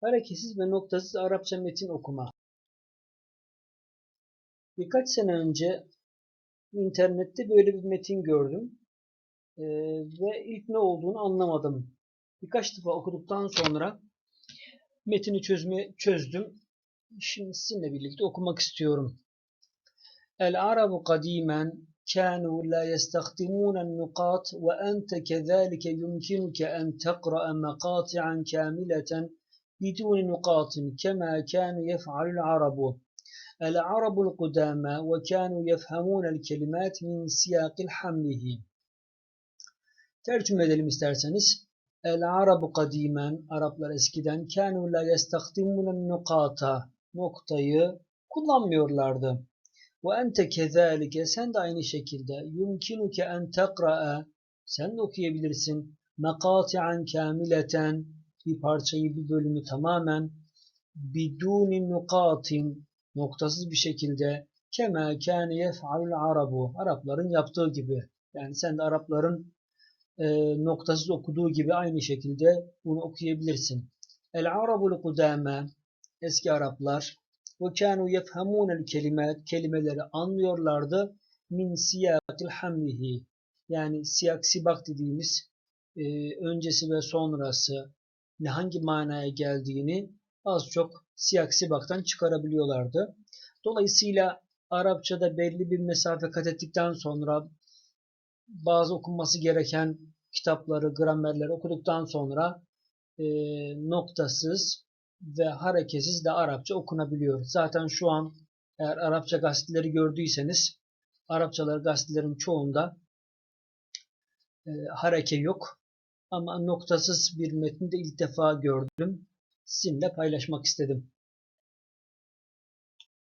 Hareketsiz ve noktasız Arapça metin okuma. Birkaç sene önce internette böyle bir metin gördüm. Ee, ve ilk ne olduğunu anlamadım. Birkaç defa okuduktan sonra metini çözme, çözdüm. Şimdi sizinle birlikte okumak istiyorum. العرب قديما كانوا لا يستخدمون النقاط وأنت كذلك يمكنك أن تقرأ مقاطعا كاملة بدون نقاط كما كان يفعل العرب العرب القدامى وكانوا يفهمون الكلمات من سياق حمله Tercüme edelim isterseniz. El Arabu kadimen, Araplar eskiden kânû la yestakdimûnen nukata, noktayı kullanmıyorlardı. Ve ente kezâlike, sen de aynı şekilde yumkinuke en tekra'a, sen de okuyabilirsin. Mekâti'an kâmileten, bir parçayı, bir bölümü tamamen bidûni nukatin, noktasız bir şekilde kemâ kâne yef'alul arabu, Arapların yaptığı gibi. Yani sen de Arapların e, noktasız okuduğu gibi aynı şekilde bunu okuyabilirsin. El Arabul Kudame eski Araplar ve kanu yefhamunel kelimet kelimeleri anlıyorlardı min siyakil hamlihi yani siyak sibak dediğimiz e, öncesi ve sonrası ne hangi manaya geldiğini az çok siyak sibaktan çıkarabiliyorlardı. Dolayısıyla Arapçada belli bir mesafe kat ettikten sonra bazı okunması gereken kitapları, gramerleri okuduktan sonra e, noktasız ve hareketsiz de Arapça okunabiliyor. Zaten şu an eğer Arapça gazeteleri gördüyseniz Arapçalar gazetelerin çoğunda e, hareke yok. Ama noktasız bir metni de ilk defa gördüm. Sizinle paylaşmak istedim.